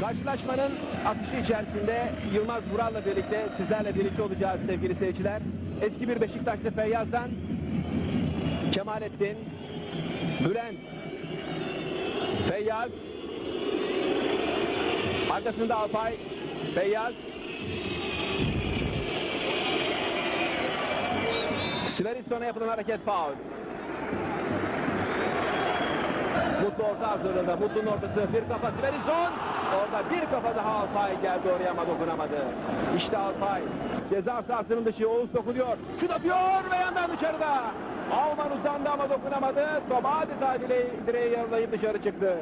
Karşılaşmanın akışı içerisinde Yılmaz Vural'la birlikte sizlerle birlikte olacağız sevgili seyirciler. Eski bir Beşiktaşlı Feyyaz'dan Kemalettin, Bülent, Feyyaz, arkasında Alpay, Feyyaz, Sveriston'a yapılan hareket faul. Mutlu orta hazırlığında. Mutlu'nun ortası bir kafa Sveriston. Orada bir kafa daha Alpay geldi oraya ama dokunamadı. İşte Alpay. Ceza sahasının dışı Oğuz dokunuyor. Şut atıyor ve yandan dışarıda. Alman uzandı ama dokunamadı. Top adeta direği, direği yarılayıp dışarı çıktı.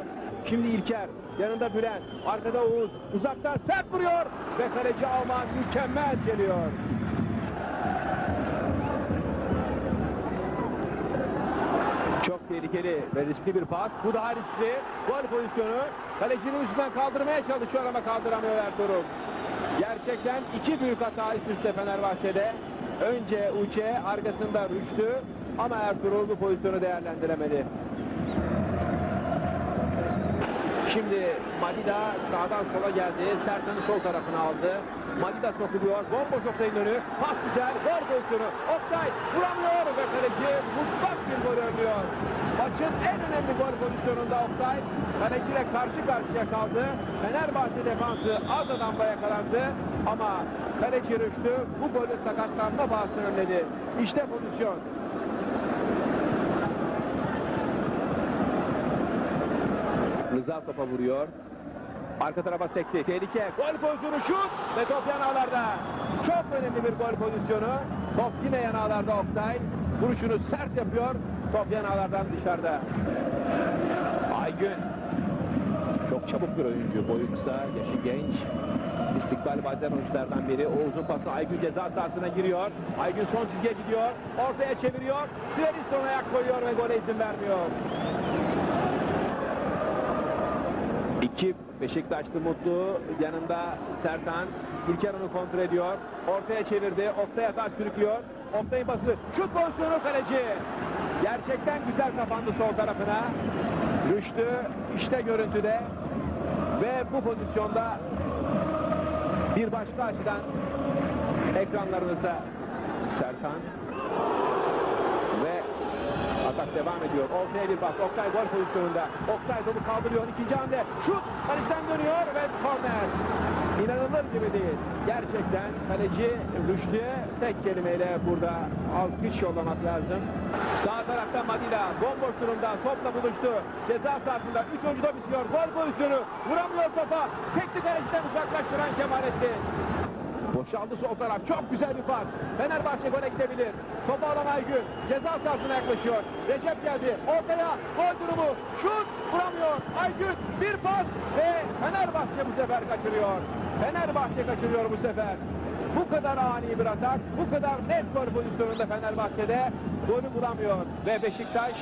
Şimdi İlker. Yanında Bülent. Arkada Oğuz. Uzaktan sert vuruyor. Ve kaleci Alman mükemmel geliyor. Tehlikeli ve riskli bir pas. Bu daha riskli. Gol pozisyonu. Kalecinin üstünden kaldırmaya çalışıyor ama kaldıramıyor Ertuğrul. Gerçekten iki büyük hata üst üste Fenerbahçe'de. Önce Uçe, arkasında Rüştü. Ama Ertuğrul bu pozisyonu değerlendiremedi. Şimdi Madida sağdan sola geldi. Sertan'ı sol tarafına aldı. Madida sokuluyor. Bomboş Oktay'ın önü. Pas güzel. Gol pozisyonu. Oktay vuramıyor ve kaleci mutlak bir gol önlüyor. Maçın en önemli gol pozisyonunda Oktay kaleciyle karşı karşıya kaldı. Fenerbahçe defansı az adamla yakalandı. Ama kaleci Rüştü bu golü sakatlanma bahsini önledi. İşte pozisyon. Rıza topa vuruyor. Arka tarafa sekti. Tehlike. Gol pozisyonu şut ve top yanağlarda. Çok önemli bir gol pozisyonu. Top yine yanağlarda Oktay. Vuruşunu sert yapıyor. Top yanağlardan dışarıda. Aygün. Çok çabuk bir oyuncu. Boyu kısa, yaşı genç. İstikbal bazen oyunculardan biri. Oğuz'un pası Aygün ceza sahasına giriyor. Aygün son çizgiye gidiyor. Ortaya çeviriyor. Sveriston ayak koyuyor ve gole izin vermiyor. İki Beşiktaşlı Mutlu yanında Sertan İlker onu kontrol ediyor. Ortaya çevirdi. Oktay Atar sürüklüyor. Oktay'ın bası. Şut pozisyonu kaleci. Gerçekten güzel kapandı sol tarafına. Rüştü işte görüntüde. Ve bu pozisyonda bir başka açıdan ekranlarınızda Atak devam ediyor. Ortaya bir pas. Oktay gol pozisyonunda. Oktay topu kaldırıyor. İkinci hamle. Şut. Kaleciden dönüyor ve korner. İnanılır gibi değil. Gerçekten kaleci Rüştü'ye tek kelimeyle burada alkış yollamak lazım. Sağ tarafta Madila. Bomboş durumda. Topla buluştu. Ceza sahasında. Üç oyuncu da bitiyor. Gol pozisyonu. Vuramıyor topa. Sekti kaleciden uzaklaştıran Kemalettin. Boşaldı sol taraf. Çok güzel bir pas. Fenerbahçe gole gidebilir. Topu alan Aygün. Ceza sahasına yaklaşıyor. Recep geldi. Ortaya gol durumu. Şut vuramıyor. Aygün bir pas ve Fenerbahçe bu sefer kaçırıyor. Fenerbahçe kaçırıyor bu sefer. Bu kadar ani bir atak, bu kadar net gol pozisyonunda Fenerbahçe'de golü bulamıyor. Ve Beşiktaş